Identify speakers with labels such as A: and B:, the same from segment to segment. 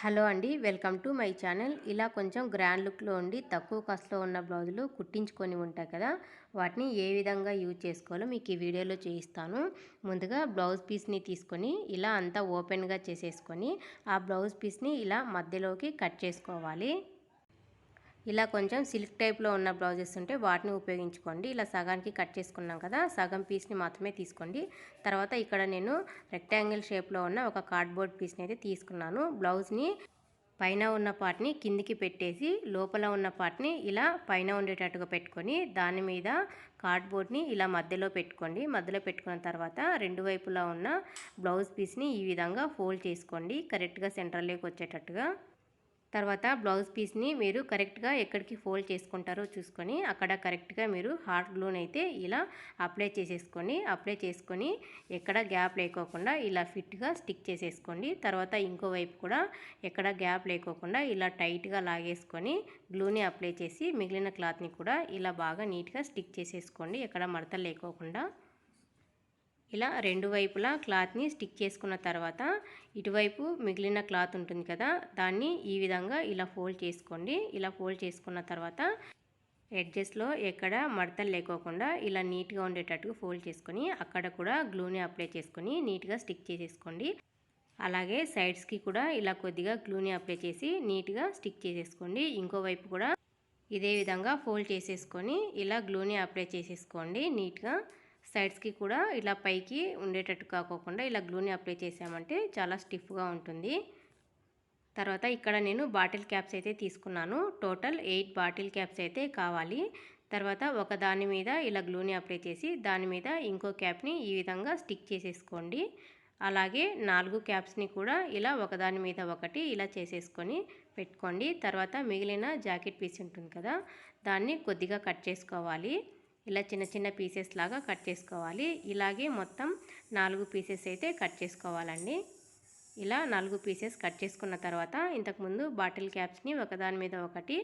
A: Hello అండి welcome to my channel. ఇలా కొంచెం గ్రాండ్ లుక్లో ఉండి తక్కువ కాస్ట్లో ఉన్న బ్లౌజులు కుట్టించుకొని ఉంటాయి కదా వాటిని ఏ విధంగా యూజ్ చేసుకోవాలో మీకు ఈ వీడియోలో చేయిస్తాను ముందుగా బ్లౌజ్ పీస్ని తీసుకొని ఇలా అంతా ఓపెన్గా చేసేసుకొని ఆ బ్లౌజ్ పీస్ని ఇలా మధ్యలోకి కట్ చేసుకోవాలి. ఇలా కొంచెం సిల్క్ టైప్లో ఉన్న బ్లౌజెస్ ఉంటే వాటిని ఉపయోగించుకోండి. ఇలా సగానికి కట్ చేసుకున్నాం కదా సగం పీస్ని మాత్రమే తీసుకోండి. తర్వాత ఇక్కడ నేను రెక్టాంగిల్ షేప్లో ఉన్న ఒక కార్డ్బోర్డ్ పీస్ని అయితే తీసుకున్నాను. బ్లౌజ్ని పైన ఉన్న పార్ట్ని కిందికి పెట్టేసి లోపల ఉన్న పార్ట్ని ఇలా పైన ఉండేటట్టుగా పెట్టుకొని దాని మీద కార్డ్బోర్డ్ని ఇలా మధ్యలో పెట్టుకోండి. మధ్యలో పెట్టుకున్న తర్వాత రెండు వైపులా ఉన్న బ్లౌజ్ పీస్ని ఈ విధంగా ఫోల్డ్ చేసుకోండి. కరెక్ట్గా సెంటర్లోకి వచ్చేటట్టుగా. తర్వాత బ్లౌజ్ పీస్ని మీరు కరెక్ట్గా ఎక్కడికి ఫోల్డ్ చేసుకుంటారో చూసుకొని అక్కడ కరెక్ట్గా మీరు హార్ట్ గ్లూని అయితే ఇలా అప్లై చేసేసుకొని అప్లై చేసుకొని ఎక్కడ గ్యాప్ లేకోకుండా ఇలా ఫిట్గా స్టిక్ చేసేసుకోండి. తర్వాత ఇంకో వైపు కూడా ఎక్కడ గ్యాప్ లేకోకుండా ఇలా టైట్గా లాగేసుకొని గ్లూని అప్లై చేసి మిగిలిన క్లాత్ని కూడా ఇలా బాగా నీట్గా స్టిక్ చేసేసుకోండి. ఎక్కడ మడత లేకోకుండా. ఇలా రెండు వైపులా క్లాత్ని స్టిక్ చేసుకున్న తర్వాత ఇటువైపు మిగిలిన క్లాత్ ఉంటుంది కదా దాన్ని ఈ విధంగా ఇలా ఫోల్డ్ చేసుకోండి. ఇలా ఫోల్డ్ చేసుకున్న తర్వాత ఎడ్జెస్లో ఎక్కడ మడతలు లేకోకుండా ఇలా నీట్గా ఉండేటట్టుగా ఫోల్డ్ చేసుకొని అక్కడ కూడా గ్లూని అప్లై చేసుకొని నీట్గా స్టిక్ చేసేసుకోండి. అలాగే సైడ్స్కి కూడా ఇలా కొద్దిగా గ్లూని అప్లై చేసి నీట్గా స్టిక్ చేసేసుకోండి. ఇంకోవైపు కూడా ఇదే విధంగా ఫోల్డ్ చేసేసుకొని ఇలా గ్లూని అప్లై చేసేసుకోండి నీట్గా. సైడ్స్కి కూడా ఇలా పైకి ఉండేటట్టు కాకోకుండా ఇలా గ్లూని అప్లై చేసామంటే చాలా స్టిఫ్గా ఉంటుంది. తర్వాత ఇక్కడ నేను బాటిల్ క్యాప్స్ అయితే తీసుకున్నాను. టోటల్ ఎయిట్ బాటిల్ క్యాప్స్ అయితే కావాలి. తర్వాత ఒక దాని మీద ఇలా గ్లూని అప్లై చేసి దాని మీద ఇంకో క్యాప్ని ఈ విధంగా స్టిక్ చేసేసుకోండి. అలాగే నాలుగు క్యాప్స్ని కూడా ఇలా ఒకదాని మీద ఒకటి ఇలా చేసేసుకొని పెట్టుకోండి. తర్వాత మిగిలిన జాకెట్ పీస్ ఉంటుంది కదా దాన్ని కొద్దిగా కట్ చేసుకోవాలి. ఇలా చిన్న చిన్న పీసెస్ లాగా కట్ చేసుకోవాలి. ఇలాగే మొత్తం నాలుగు పీసెస్ అయితే కట్ చేసుకోవాలండి. ఇలా నాలుగు పీసెస్ కట్ చేసుకున్న తర్వాత ఇంతకుముందు బాటిల్ క్యాప్స్ని ఒకదాని మీద ఒకటి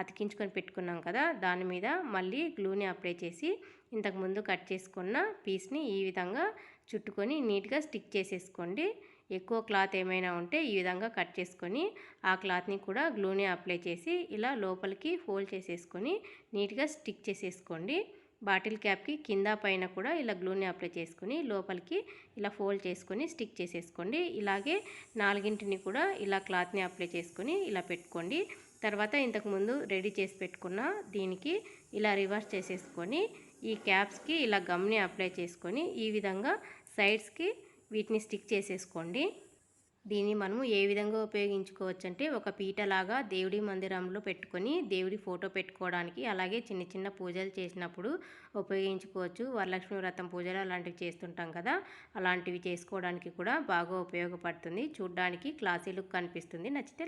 A: అతికించుకొని పెట్టుకున్నాం కదా దాని మీద మళ్ళీ గ్లూని అప్లై చేసి ఇంతకుముందు కట్ చేసుకున్న పీస్ని ఈ విధంగా చుట్టుకొని నీట్గా స్టిక్ చేసేసుకోండి. ఎక్కువ క్లాత్ ఏమైనా ఉంటే ఈ విధంగా కట్ చేసుకొని ఆ క్లాత్ని కూడా గ్లూని అప్లై చేసి ఇలా లోపలికి ఫోల్డ్ చేసేసుకొని నీట్గా స్టిక్ చేసేసుకోండి. బాటిల్ క్యాప్కి కింద పైన కూడా ఇలా గ్లూని అప్లై చేసుకుని లోపలికి ఇలా ఫోల్డ్ చేసుకొని స్టిక్ చేసేసుకోండి. ఇలాగే నాలుగింటిని కూడా ఇలా క్లాత్ని అప్లై చేసుకొని ఇలా పెట్టుకోండి. తర్వాత ఇంతకుముందు రెడీ చేసి పెట్టుకున్న దీనికి ఇలా రివర్స్ చేసేసుకొని ఈ క్యాప్స్కి ఇలా గమ్ని అప్లై చేసుకొని ఈ విధంగా సైడ్స్కి వీటిని స్టిక్ చేసేసుకోండి. దీన్ని మనము ఏ విధంగా ఉపయోగించుకోవచ్చు అంటే ఒక పీటలాగా దేవుడి మందిరంలో పెట్టుకొని దేవుడి ఫోటో పెట్టుకోవడానికి అలాగే చిన్న చిన్న పూజలు చేసినప్పుడు ఉపయోగించుకోవచ్చు. వరలక్ష్మి వ్రతం పూజలు అలాంటివి చేస్తుంటాం కదా అలాంటివి చేసుకోవడానికి కూడా బాగా ఉపయోగపడుతుంది. చూడ్డానికి క్లాసీ లుక్ కనిపిస్తుంది నచ్చితే